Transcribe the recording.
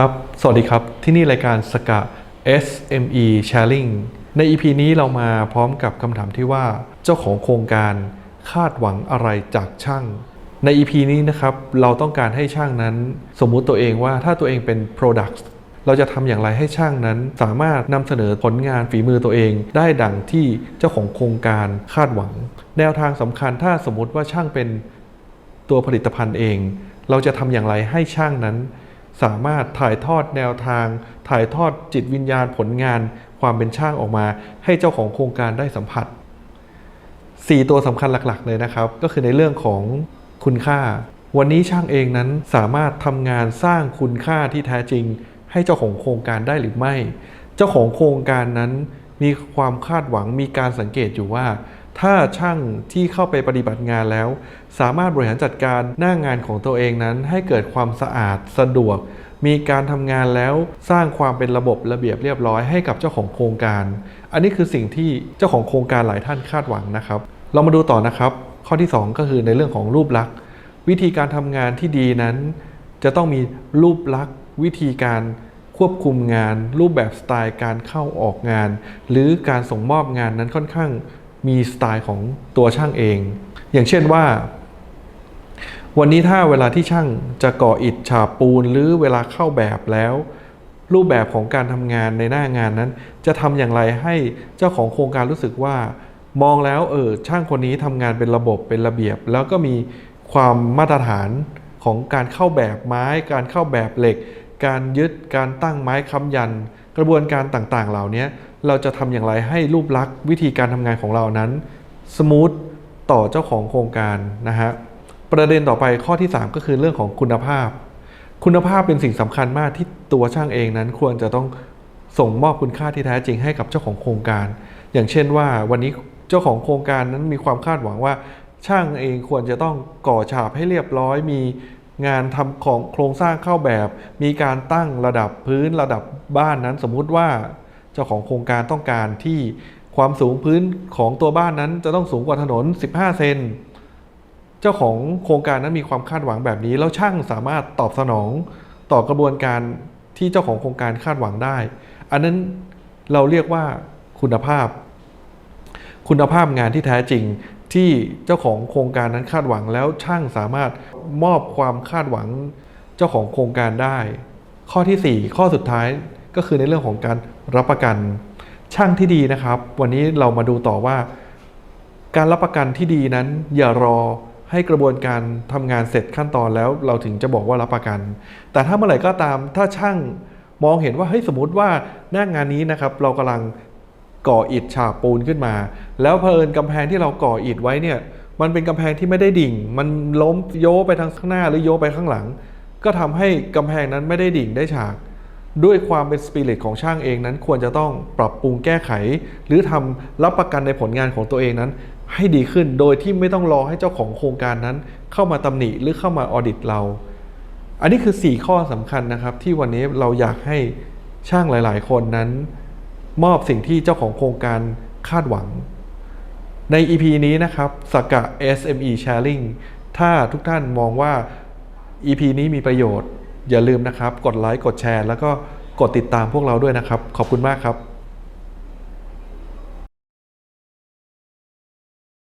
ครับ สวัสดีครับ ที่นี่รายการสกะ SME Sharing ใน EP นี้เรามาพร้อมกับคำถามที่ว่าเจ้าของโครงการคาดหวังอะไรจากช่าง ใน EP นี้นะครับเราต้องการให้ช่างนั้นสมมุติตัวเองว่าถ้าตัวเองเป็น Product เราจะทำอย่างไรให้ช่างนั้นสามารถนำเสนอผลงานฝีมือตัวเอง ได้ดังที่เจ้าของโครงการคาดหวัง แนวทางสำคัญถ้าสมมติว่าช่างเป็นตัวผลิตภัณฑ์เอง เราจะทำอย่างไรให้ช่างนั้น สามารถถ่ายทอดแนวทาง ถ่ายทอดจิตวิญญาณผลงาน ความเป็นช่างออกมา ให้เจ้าของโครงการได้สัมผัส 4 ตัวสำคัญหลักๆ เลยนะครับ ก็คือในเรื่องของคุณค่า วันนี้ช่างเองนั้นสามารถทำงานสร้างคุณค่าที่แท้จริง ให้เจ้าของโครงการได้หรือไม่ เจ้าของโครงการนั้นมีความคาดหวังมีการสังเกตอยู่ว่า ถ้าช่างที่เข้าไปปฏิบัติงานแล้ว สามารถบริหารจัดการหน้างงานของตัวเองนั้น ให้เกิดความสะอาดสะดวก มีการทำงานแล้วสร้างความเป็นระบบระเบียบเรียบร้อยให้กับเจ้าของโครงการ อันนี้คือสิ่งที่เจ้าของโครงการหลายท่านคาดหวังนะครับ เรามาดูต่อนะครับ ข้อที่ 2 ก็คือในเรื่องของรูปลักษณ์ วิธีการทำงานที่ดีนั้น จะต้องมีรูปลักษณ์วิธีการควบคุมงาน รูปแบบสไตล์การเข้าออกงาน หรือการส่งมอบงานนั้นค่อนข้าง มีสไตล์ของตัวช่างเอง อย่างเช่นว่า วันนี้ถ้าเวลาที่ช่างจะก่ออิฐฉาบปูนหรือเวลาเข้าแบบแล้ว รูปแบบของการทำงานในหน้างานนั้น จะทำอย่างไรให้เจ้าของโครงการรู้สึกว่า มองแล้วเออช่างคนนี้ทำงานเป็นระบบเป็นระเบียบ แล้วก็มีความมาตรฐานของการเข้าแบบไม้ การเข้าแบบเหล็ก การยึดการตั้งไม้ค้ำยัน กระบวนการต่างๆ เหล่านี้ เราจะทำอย่างไรให้รูปลักษณ์วิธีการทำงานของเรานั้นสมูทต่อเจ้าของโครงการนะฮะประเด็นต่อไปข้อที่ 3 ก็คือเรื่องของคุณภาพ คุณภาพเป็นสิ่งสำคัญมากที่ตัวช่างเองนั้นควรจะต้องส่งมอบคุณค่าที่แท้จริงให้กับเจ้าของโครงการ อย่างเช่นว่าวันนี้เจ้าของโครงการนั้นมีความคาดหวังว่า ช่างเองควรจะต้องก่อฉาบให้เรียบร้อย มีงานทำของโครงสร้างเข้าแบบ มีการตั้งระดับพื้นระดับบ้านนั้นสมมุติว่า เจ้าของโครงการต้องการที่ความสูงพื้นของตัวบ้านนั้น จะต้องสูงกว่าถนน 15 เซนเจ้าของโครงการนั้นมีความคาดหวังแบบนี้ แล้วช่างสามารถตอบสนองต่อกระบวนการที่เจ้าของโครงการคาดหวังได้ อันนั้นเราเรียกว่าคุณภาพ คุณภาพงานที่แท้จริงที่เจ้าของโครงการนั้นคาดหวังแล้วช่างสามารถมอบความคาดหวังเจ้าของโครงการได้ ข้อทีสี่4 ข้อสุดท้าย ก็คือในเรื่องของการรับประกันช่างที่ดีนะครับ วันนี้เรามาดูต่อว่า การรับประกันที่ดีนั้น อย่ารอให้กระบวนการทำงานเสร็จขั้นตอนแล้ว เราถึงจะบอกว่ารับประกัน แต่ถ้าเมื่อไหร่ก็ตามถ้าช่างมองเห็นว่าเฮ้ยสมมติว่าหน้างานนี้นะครับ เรากำลังก่ออิฐฉาบปูนขึ้นมา แล้วเพลินกำแพงที่เราก่ออิฐไว้เนี่ยมันเป็นกำแพงที่ไม่ได้ดิ่ง มันล้มโยไปทางข้างหน้าหรือโยไปข้างหลัง ก็ทำให้กำแพงนั้นไม่ได้ดิ่งได้ฉาก ด้วยความเป็นสปิริตของช่างเองนั้นควรจะต้องปรับปรุงแก้ไข หรือทำรับประกันในผลงานของตัวเองนั้น ให้ดีขึ้นโดยที่ไม่ต้องรอให้เจ้าของโครงการนั้น เข้ามาตำหนิหรือเข้ามาออดิตเรา อันนี้คือ 4 ข้อสำคัญนะครับ ที่วันนี้เราอยากให้ช่างหลาย ๆ คนนั้น มอบสิ่งที่เจ้าของโครงการคาดหวัง ใน EP นี้นะครับสกกะ SME Sharing ถ้าทุกท่านมองว่า EP นี้มีประโยชน์ อย่าลืมนะครับ กดไลค์ กดแชร์ แล้วก็กดติดตามพวกเราด้วยนะครับ ขอบคุณมากครับ